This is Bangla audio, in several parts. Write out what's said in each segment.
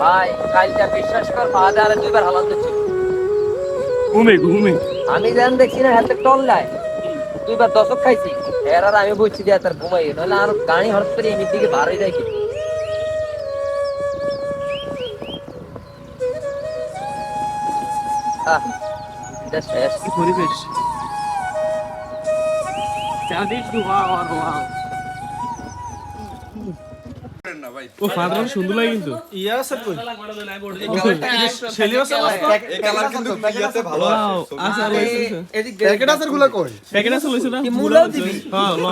ভাই কালটা বিশ্বাস কর দুইবার হালাত দিচ্ছি। ঘুমে ঘুমে। আমি যেন দেখছি না হাতে টল লাই দুইবার দশক খাইছি। এর আর আমি বুঝছি যে তার ঘুমাই নাহলে আর গাড়ি হঠাৎ করে এমনি দিকে বার হয়ে যায় কি? শেষ। কি পরিবেশ? চারদিক ধোয়া আর ধোয়া ও ফাদার সুন্দর লাগে কিন্তু। ইয়া আছে কই ছেলেও এই কালার কিন্তু ইয়াতে ভালো ওয়াও আচ্ছা লইছে প্যাকেট আছে গুলো কই? প্যাকেট আছে লইছে না? মূলাও দিবি? হ্যাঁ ল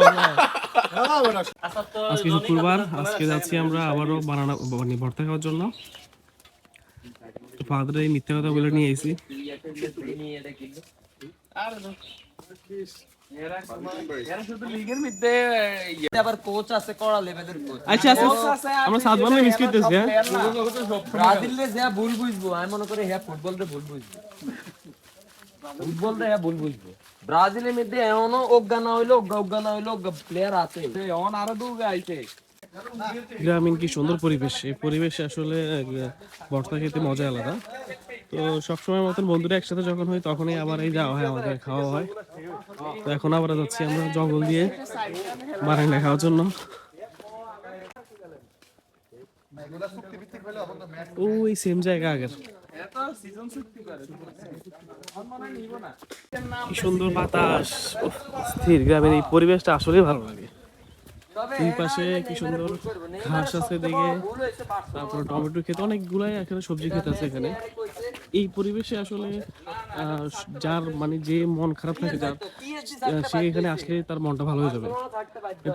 আজকে শুক্রবার আজকে যাচ্ছি আমরা আবারও বানানা মানে ভর্তা খাওয়ার জন্য। ফাদার এই মিথ্যা কথা বলে নিয়ে আইছি আবার কোচ আছে কড়া লেভেলের কোচ আচ্ছা আচ্ছা আমরা সাত বারে মিস করতেছি হ্যাঁ? ব্রাজিলে যা ভুল বুঝব আমি মনে করি হ্যাঁ ফুটবল রে ভুল বুঝব। ফুটবল রে হ্যাঁ ভুল বুঝব। ব্রাজিলের মধ্যে এমনও অজ্ঞা না হইল অজ্ঞা অজ্ঞা না হইল প্লেয়ার আছে। অন আরও দুগে আইছে। গ্রামীণ কি সুন্দর পরিবেশ। এই পরিবেশে আসলে ভর্তা খেতে মজা আলাদা। তো সবসময় মতন বন্ধুরা একসাথে যখন হয়, তখনই আবার এই যাওয়া হয়, আমাদের খাওয়া হয়। তো এখন আবার যাচ্ছি আমরা জঙ্গল দিয়ে বারান্দা খাওয়ার জন্য। ওই সেম জায়গা আগের। কি সুন্দর বাতাস। স্থির গ্রামের এই পরিবেশটা আসলেই ভালো লাগে। দুই পাশে কি সুন্দর ঘাস আছে দিকে তারপর টমেটো খেতে অনেকগুলাই এখানে সবজি খেতে আছে এখানে। এই পরিবেশে আসলে যার মানে যে মন খারাপ থাকে যার সে এখানে আসলে তার মনটা ভালো হয়ে যাবে।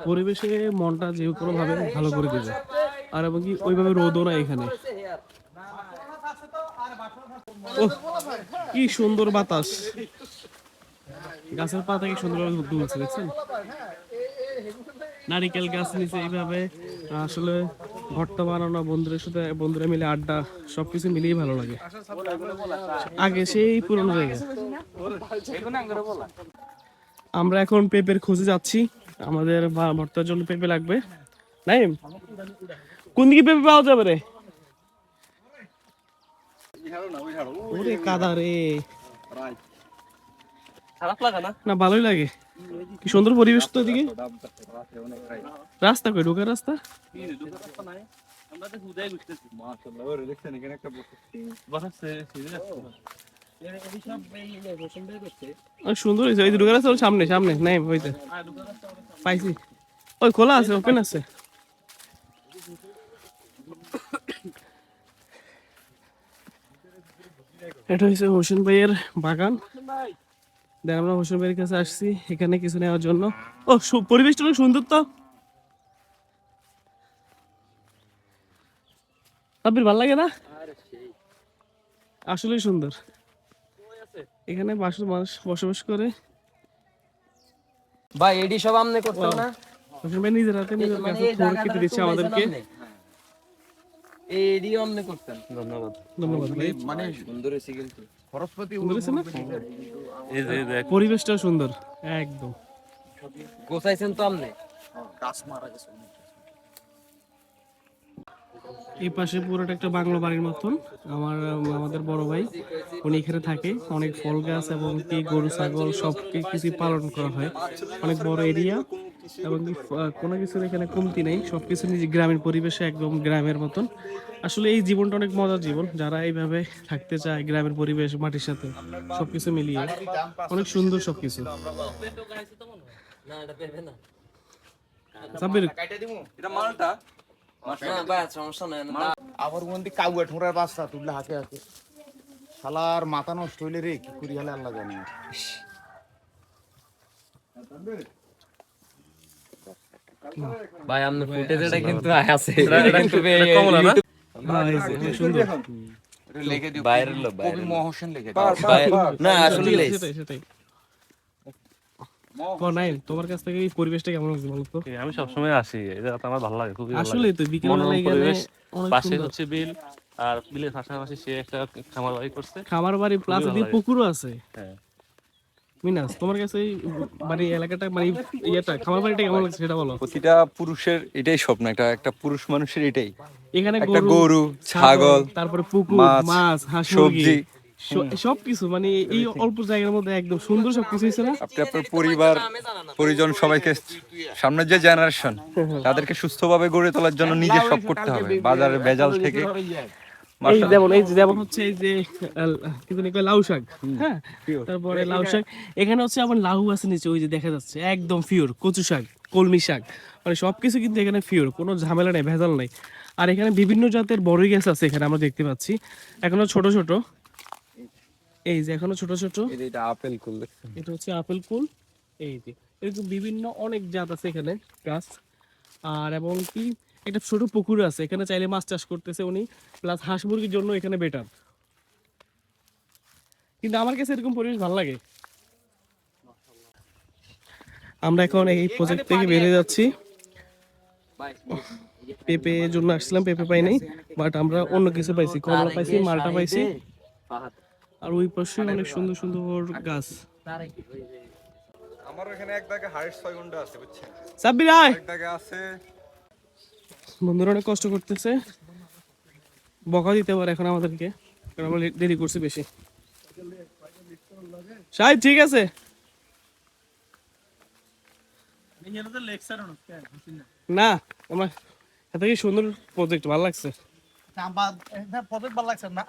পরিবেশে মনটা যে কোনো ভাবে ভালো করে দেবে। আর এবং কি ওইভাবে রোদও না এখানে। কি সুন্দর বাতাস। গাছের পাতা কি সুন্দর দুলছে, দেখছেন? নারিকেল গাছ নিচে এইভাবে, আসলে ভর্তা বানানো, বন্ধুদের সাথে, বন্ধুরা মিলে আড্ডা, সবকিছু মিলিয়ে ভালো লাগে। আগে সেই পুরনো জায়গা। আমরা এখন পেঁপের খোঁজে যাচ্ছি। আমাদের ভর্তার জন্য পেঁপে লাগবে। নাই কোন দিকে পেঁপে পাওয়া যাবে রে? ওরে কাদা রে। খারাপ লাগা না? না, ভালোই লাগে। কি সুন্দর পরিবেশ তো এদিকে। রাস্তা কই? ঢোকার রাস্তা? সুন্দর হয়েছে। ওই ঢোকার রাস্তা সামনে সামনে। নাই, হইতে। পাইছি। ওই খোলা আছে ওপেন আছে। এটা হচ্ছে হোসেন ভাইয়ের বাগান। দেন আমরা হোসেন ভাইয়ের কাছে আসছি এখানে কিছু নেওয়ার জন্য। ও পরিবেশটা অনেক সুন্দর তো। আবির ভালো লাগে না? আসলেই সুন্দর। এখানে বাসুর মানুষ বসবাস করে। ভাই এডি সব আমনে করতেন না? হোসেন ভাই নিজের হাতে নিজের মানে কাছে এই ফোন কেটে দিচ্ছে আমাদেরকে। নে। এডি আমনে করতেন ধন্যবাদ। ধন্যবাদ ভাই। মানে সুন্দর হয়েছে কিন্তু। সুন্দর হয়েছে দেখ। পরিবেশটাও সুন্দর। একদম। গোছাইছেন তো আমনে এই পাশে পুরোটা একটা বাংলো বাড়ির মতন। আমার আমাদের বড় ভাই উনি এখানে থাকে। অনেক ফল গাছ এবং কি গরু ছাগল সব কিছু পালন করা হয়। অনেক বড় এরিয়া। এবং কোনো কিছুর এখানে কমতি নেই সবকিছু নিজে গ্রামীণ পরিবেশে একদম গ্রামের মতন। আসলে এই জীবনটা অনেক মজার জীবন যারা এইভাবে থাকতে চায় গ্রামের পরিবেশ মাটির সাথে সবকিছু মিলিয়ে। অনেক সুন্দর আবার মন্দি কাউয়া ঠোঁড়ার বাচ্চা তুললে হাতে হাতে। শালার মাথা নষ্ট হইলে রে কি করি হলে আল্লাহ জানে। ভাই ফুটেজ এটা কিন্তু আছে। কিন্তু কমলা না? এই যে, অনেক সুন্দর। লিখে দিও বাইরের লোক কবি মহসেন লিখে না আসলে সেটাই সেটাই নাই তোমার কাছ থেকে এই পরিবেশটা কেমন লাগছে বলো তো? আমি সবসময় আসি এটা তো আমার ভালো লাগে খুবই ভালো আসলে তো বিকেল এখানে পাশে হচ্ছে বিল আর বিলের পাশাপাশি সে একটা খামার বাড়ি করছে। খামার বাড়ি প্লাস দিয়ে পুকুরও আছে। হ্যাঁ। মিনাস তোমার কাছে মানে এলাকাটা মানে ইয়েটা খামার বাড়িটা কেমন লাগছে সেটা বলো। প্রতিটা পুরুষের এটাই স্বপ্ন একটা একটা পুরুষ মানুষের এটাই। এখানে একটা গরু ছাগল তারপরে পুকুর মাছ, হাঁস সবজি। মুরগি সব কিছু মানে এই অল্প জায়গার মধ্যে একদম সুন্দর সবকিছু হয়েছে না? আপনি আপনার পরিবার পরিজন সবাইকে সামনের যে জেনারেশন তাদেরকে সুস্থভাবে গড়ে তোলার জন্য নিজে সব করতে হবে। বাজারের ভেজাল থেকে এই যেমন এই যেমন হচ্ছে এই যে আহ, কি জানি লাউ শাক হ্যাঁ? তারপরে লাউ শাক। এখানে হচ্ছে আবার লাউ আছে নিচে ওই যে দেখা যাচ্ছে একদম কচু শাক কলমি শাক। মানে সবকিছু কিন্তু এখানে কোনো ঝামেলা নেই ভেজাল নেই। আর এখানে বিভিন্ন জাতের বড়ই গাছ আছে এখানে আমরা দেখতে পাচ্ছি। এখনও ছোট ছোট। এই যে এখনও ছোট ছোট। এটা আপেল কুল এটা হচ্ছে আপেল কুল। এই যে এরকম বিভিন্ন অনেক জাত আছে এখানে গাছ। আর এবং কি একটা ছোট পুকুর আছে এখানে চাইলে মাছ চাষ করতেছে উনি প্লাস হাঁস মুরগির জন্য এখানে বেটার কিন্তু আমার কাছে এরকম পরিবেশ ভালো লাগে। আমরা এখন এই প্রজেক্ট থেকে বেরিয়ে যাচ্ছি। পেঁপে জন্য আসছিলাম পেঁপে পাই নাই বাট আমরা অন্য কিছু পাইছি কমলা পাইছি মালটা পাইছি। আর ওই পাশে অনেক সুন্দর সুন্দর গাছ। আমার এখানে এক দাগে হাড়ের ছয় ঘণ্টা আছে বুঝছেন? সাব্বির আয়। এক দাগে আছে বন্ধুরা অনেক কষ্ট করতেছে। বকা দিতে পারে এখন আমাদেরকে। কারণ আমরা দেরি করছি বেশি। সাহেব ঠিক আছে? না আমার এত কি সুন্দর প্রজেক্ট ভালো লাগছে। প্রজেক্ট ভালো লাগছে না।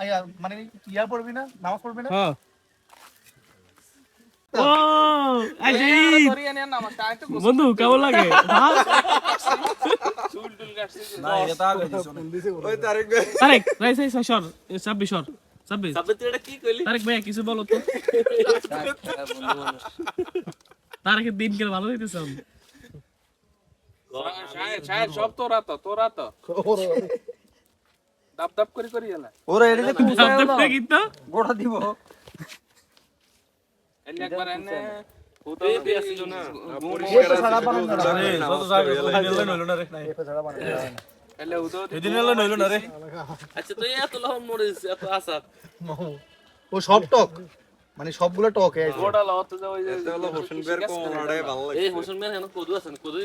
মানে ইয়া পড়বি না? নামাজ পড়বি না? হ্যাঁ। ও বন্ধু কেমন লাগে? ছাব্বিশ তারেক ভাই। কিছু বলো তো। তারেকের ভালো হইতেছে সব তোরা তো তোরা তো। দাপ দাপ করে করি এলা। ওরা এটা যে কিন্তু গোটা দিব। এনে একবার ও সব টক। মানে সবগুলো টক গোটা লওয়াত যে ওই যে হলো হোসেন বের কমলাটাই ভালো লাগে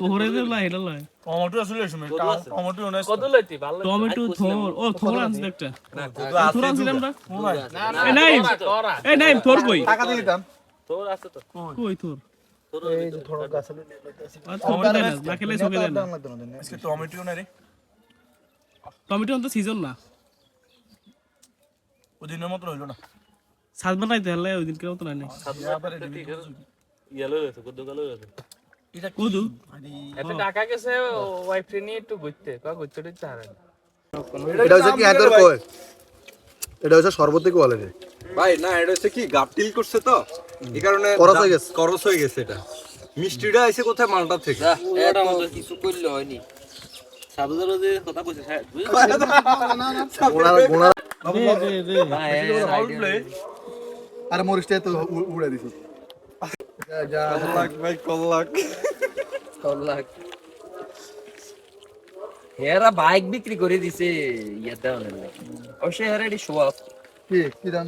ওরে দে লাই এটা লাই। টমেটো আসলে এসমে টমেটো অনেক কত লইতি ভালো টমেটো থোর ও থোর আনছি একটা। থোর আনছিলাম না? এ নাই। এ নাই থোর কই? টাকা দিয়ে কই? গাছ আছে টমেটো তো সিজন না। ওদিনের মতো হইল না। সাত বানাইতে হলে ওই দিনকে মতো নাই। কুদু এত টাকা গেছে ওয়াইফ নিয়ে একটু ঘুরতে। কয় ঘুরতে টুরতে হারে এটা হচ্ছে কি এটা কোয়ালিটি ভাই না এটা হচ্ছে কি? গাপটিল করছে তো? এই কারণে করস হয়ে গেছে। করস হয়ে গেছে এটা মিষ্টিটা আছে কোথায় মালটা থেকে কিছু করলে হয়নি গোনা গোনা দে দে দে আর মরিচটা তো উড়ে দিছি কল্লাক ভাই কল্লাক লাখ হেরা বাইক বিক্রি করে দিছে ইয়াতে অনেক অবশ্যই হেরা এটি শো অফ কি কি দাম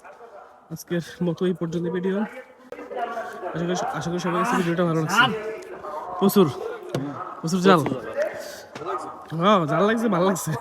আজকের মতো এই পর্যন্ত ভিডিও আশা করি আশা করি সবাই ভিডিওটা ভালো লাগছে। প্রচুর প্রচুর জাল। হ্যাঁ জাল লাগছে, ভালো লাগছে।